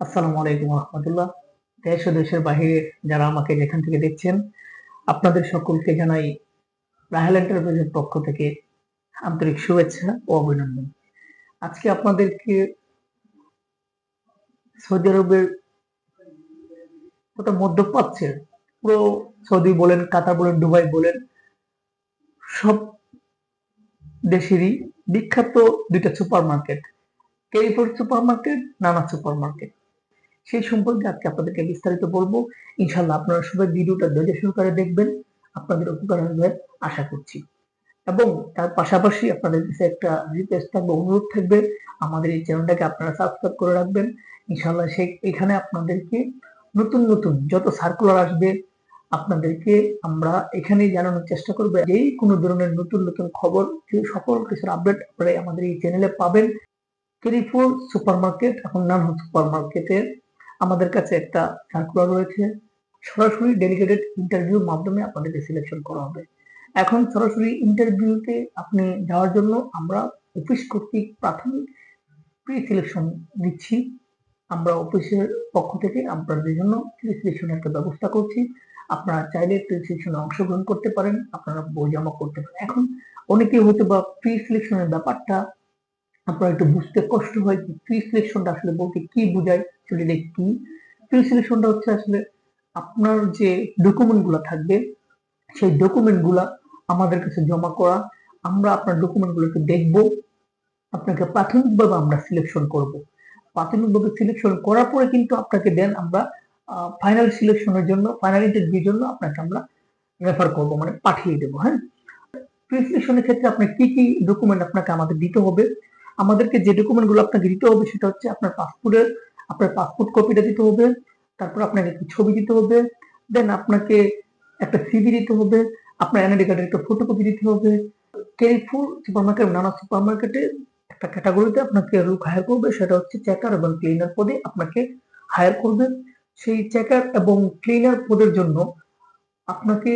আসসালামু আলাইকুম রহমতুল্লাহ। দেশ ও দেশের বাহিরে যারা আমাকে যেখান থেকে দেখছেন, আপনাদের সকলকে জানাই রাহেল এন্টারপ্রাইজের পক্ষ থেকে আন্তরিক শুভেচ্ছা ও অভিনন্দন। আজকে আপনাদেরকে সৌদি আরবের ওটা মধ্যপ্রাচ্যের, পুরো সৌদি বলেন, কাতার বলেন, দুবাই বলেন, সব দেশেরই বিখ্যাত দুইটা supermarket Carrefour supermarket Nana supermarket সেই সম্পর্কে আজকে আপনাদেরকে বিস্তারিত বলব। ইনশাল্লাহ আপনারা সবাই ভিডিওটা ধৈর্য সহকারে দেখবেন, আপনাদের উপকার হবে আশা করছি। এবং তার পাশাপাশি আপনাদের কাছে একটা রিকোয়েস্ট থাকবে, অনুরোধ থাকবে, আমাদের এই চ্যানেলটাকে আপনারা সাবস্ক্রাইব করে রাখবেন। ইনশাল্লাহ সেই, এখানে আপনাদেরকে নতুন নতুন যত সার্কুলার আসবে, আপনাদেরকে আমরা এখানে জানানোর চেষ্টা করব। যেই কোনো ধরনের নতুন নতুন খবর সকল কিছুর আপডেট আপনারা আমাদের এই চ্যানেলে পাবেন। কেরিফোর সুপার মার্কেট এবং নান সুপার মার্কেটের আমাদের কাছে একটা সার্কুলার রয়েছে। সরাসরি ডেলিগেটেড ইন্টারভিউর মাধ্যমে আপনাদেরকে সিলেকশন করা হবে। এখন সরাসরি ইন্টারভিউতে আপনি যাওয়ার জন্য আমরা অফিস কর্তৃক প্রাথমিক প্রি সিলেকশন দিচ্ছি। আমরা অফিসের পক্ষ থেকে আপনাদের জন্য প্রি সিলেকশনের একটা ব্যবস্থা করছি। আপনারা চাইলে প্রি সিলেকশনে অংশগ্রহণ করতে পারেন, আপনারা বই জমা করতে পারেন। এখন অনেকে হয়তো বা প্রি সিলেকশনের ব্যাপারটা আপনার একটু বুঝতে কষ্ট হয় যে প্রি সিলেকশনটা আসলে বলতে কি বোঝায়, সেটা কি? প্রি সিলেকশনটা হচ্ছে আসলে আপনার যে ডকুমেন্টগুলা থাকবে, সেই ডকুমেন্টগুলা আমাদের কাছে জমা করা। আমরা আপনার ডকুমেন্ট গুলোকে দেখব, আপনাকে প্রাথমিকভাবে আমরা সিলেকশন করব। প্রাথমিকভাবে সিলেকশন করার পরে কিন্তু আপনাকে দেন আমরা ফাইনাল সিলেকশনের জন্য ফাইনাল ইন্টারভিউর জন্য আপনাকে আমরা রেফার করব মানে পাঠিয়ে দেবো হ্যাঁ? প্রি ক্ষেত্রে আপনার কি কি ডকুমেন্ট আপনাকে আমাদের দিতে হবে আমাদেরকে যে ডকুমেন্টগুলো আপনাকে দিতে হবে সেটা হচ্ছে আপনার পাসপোর্টের আপনার পাসপোর্ট কপিটা দিতে হবে, তারপর আপনাকে একটি ছবি দিতে হবে দেন আপনাকে একটা সিভি দিতে হবে, আপনার এনআইডি কার্ডের একটা ফটোকপি দিতে হবে। কেরিফুর সুপার মার্কেট নানা সুপার মার্কেটে একটা ক্যাটাগরিতে আপনাকে লোক হায়ার করবে, সেটা হচ্ছে চেকার এবং ক্লিনার পদে আপনাকে হায়ার করবে। সেই চেকার এবং ক্লিনার পদের জন্য আপনাকে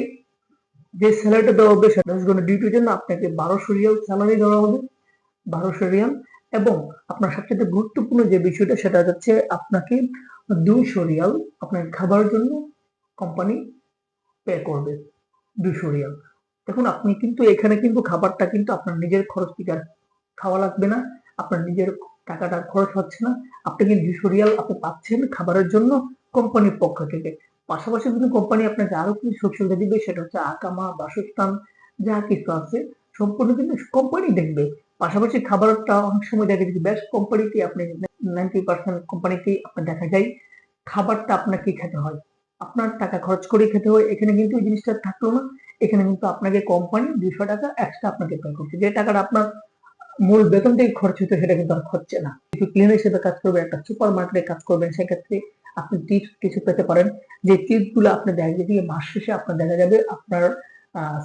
যে স্যালারিটা দেওয়া হবে সেটা ডিউটির জন্য আপনাকে বারোশো রিয়াল স্যালারি দেওয়া হবে। বারোশো রিয়াল এবং আপনার সবচেয়ে গুরুত্বপূর্ণ যে বিষয়টা সেটা হচ্ছে আপনাকে দুইশো রিয়াল আপনার খাবার জন্য কোম্পানি পে করবে, দুইশো রিয়াল। দেখুন, আপনি কিন্তু এখানে কিন্তু খাবারটা কিন্তু আপনার নিজের খরচ থেকে আর খাওয়া লাগবে না, আপনার নিজের টাকাটা খরচ হচ্ছে না। আপনি কিন্তু দুইশো রিয়াল আপনি পাচ্ছেন খাবারের জন্য কোম্পানির পক্ষ থেকে। পাশাপাশি কিন্তু কোম্পানি আপনাকে আরও কিছু সুযোগ সুবিধা দিবে, সেটা হচ্ছে আকামা, বাসস্থান, যা কিছু আছে, সম্পূর্ণ কিন্তু কোম্পানি দেখবে। পাশাপাশি খাবারটা অনেক সময় দেখা যায় বেস্ট কোম্পানিতে আপনি নাইনটি পার্সেন্ট কোম্পানিতে আপনার দেখা যায় খাবারটা আপনাকে খেতে হয়। আপনার টাকা খরচ করে খেতে হয়। এখানে কিন্তু ওই জিনিসটা থাকল না। এখানে কিন্তু আপনাকে কোম্পানি দুইশো টাকা এক্সট্রা আপনাকে পে করছে। যে টাকাটা আপনার মূল বেতন থেকে খরচ হতো সেটা কিন্তু আর হচ্ছে না। কিছু ক্লিনার হিসেবে কাজ করবেন একটা সুপার মার্কেটে কাজ করবেন, সেক্ষেত্রে আপনি টিপস কিছু পেতে পারেন। যে টিপসগুলো আপনার দেখা যাবে মাস শেষে আপনার দেখা যাবে আপনার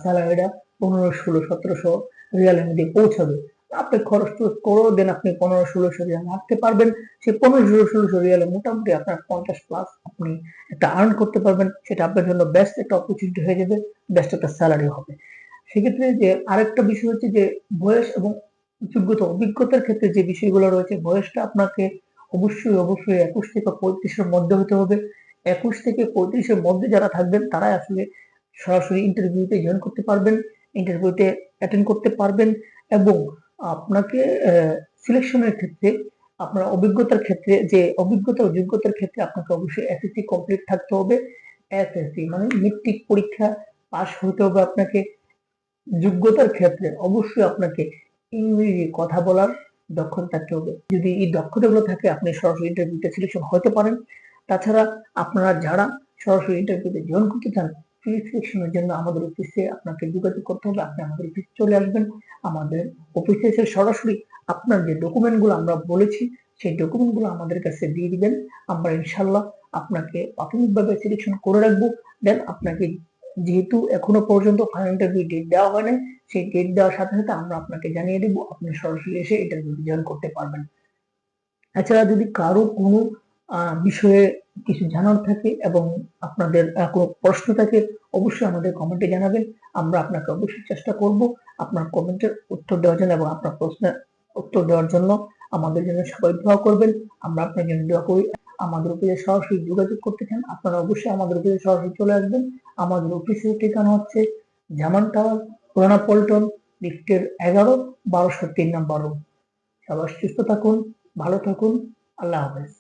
স্যালারিটা পনেরো, ষোলো, সতেরোশো রিয়ালের মধ্যে পৌঁছাবে। আপনি খরচ টরচ করেও দেন আপনি পনেরো ষোলোশো রিয়াল রাখতে পারবেন। সেই পনেরো ষোলো ষোলোশো রিয়ালে মোটামুটি আপনার পঞ্চাশ প্লাস আপনি একটা আর্ন করতে পারবেন। সেটা আপনার জন্য বেস্ট একটা অপরচুনিটি হয়ে যাবে বেস্ট একটা স্যালারি হবে। সেক্ষেত্রে যে আরেকটা বিষয় হচ্ছে যে বয়স এবং যোগ্যতা, অভিজ্ঞতার ক্ষেত্রে যে বিষয়গুলো রয়েছে, বয়সটা আপনাকে অবশ্যই অবশ্যই একুশ থেকে পঁয়ত্রিশের মধ্যে হতে হবে। একুশ থেকে পঁয়ত্রিশের মধ্যে যারা থাকবেন, তারাই আসলে সরাসরি ইন্টারভিউতে জয়েন করতে পারবেন। ইন্টারভিউতে অ্যাটেন্ড করতে পারবেন এবং আপনাকে সিলেকশনের ক্ষেত্রে, আপনার অভিজ্ঞতার ক্ষেত্রে, যে অভিজ্ঞতা যোগ্যতার ক্ষেত্রে আপনাকে অবশ্যই এসএসসি কমপ্লিট থাকতে হবে। এসএসসি মানে মেট্রিক পরীক্ষা পাশ হতে হবে আপনাকে। যোগ্যতার ক্ষেত্রে অবশ্যই আপনাকে ইংরেজি কথা বলার দক্ষতা থাকতে হবে। যদি এই দক্ষতাগুলো থাকে, আপনি সরাসরি ইন্টারভিউতে সিলেকশন হতে পারেন। তাছাড়া আপনারা যারা সরাসরি ইন্টারভিউতে জয়েন করতে চান ফ্রি সিলেকশনের জন্য আমাদের অফিসে আপনাকে যোগাযোগ করতে হবে, আপনি আমাদের অফিসে চলে আসবেন। আমাদের অফিসে এসে সরাসরি আপনার যে ডকুমেন্টগুলো আমরা বলেছি, সেই ডকুমেন্টগুলো আমাদের কাছে দিয়ে দিবেন। আমরা ইনশাল্লাহ আপনাকে প্রাথমিকভাবে সিলেকশন করে রাখব। দেন আপনাকে যেহেতু এখনও পর্যন্ত ফাইনাল ইন্টারভিউ ডেট দেওয়া হয়নি, সেই ডেট দেওয়ার সাথে সাথে আমরা আপনাকে জানিয়ে দেবো, আপনি সরাসরি এসে ইন্টারভিউতে জয়েন করতে পারবেন। এছাড়া যদি কারও কোনো বিষয়ে কিছু জানার থাকে এবং আপনাদের কোনো প্রশ্ন থাকে, অবশ্যই আমাদের কমেন্টে জানাবেন। আমরা আপনাকে অবশ্যই চেষ্টা করব আপনার কমেন্টের উত্তর দেওয়ার জন্য এবং আপনার প্রশ্নের উত্তর দেওয়ার জন্য। আমাদের জন্য সবাই দোয়া করবেন। আমরা আপনার জন্য দোয়া করি। আমাদের উপরে সরাসরি যোগাযোগ করতে চান, আপনারা অবশ্যই আমাদের উপরে সরাসরি চলে আসবেন। আমাদের অফিসের ঠিকানা হচ্ছে জামান টাওয়ার, পুরানা পল্টন, লিফটের এগারো, বারোশো তিন নম্বর রুম সবার সুস্থ থাকুন, ভালো থাকুন। আল্লাহ হাফেজ।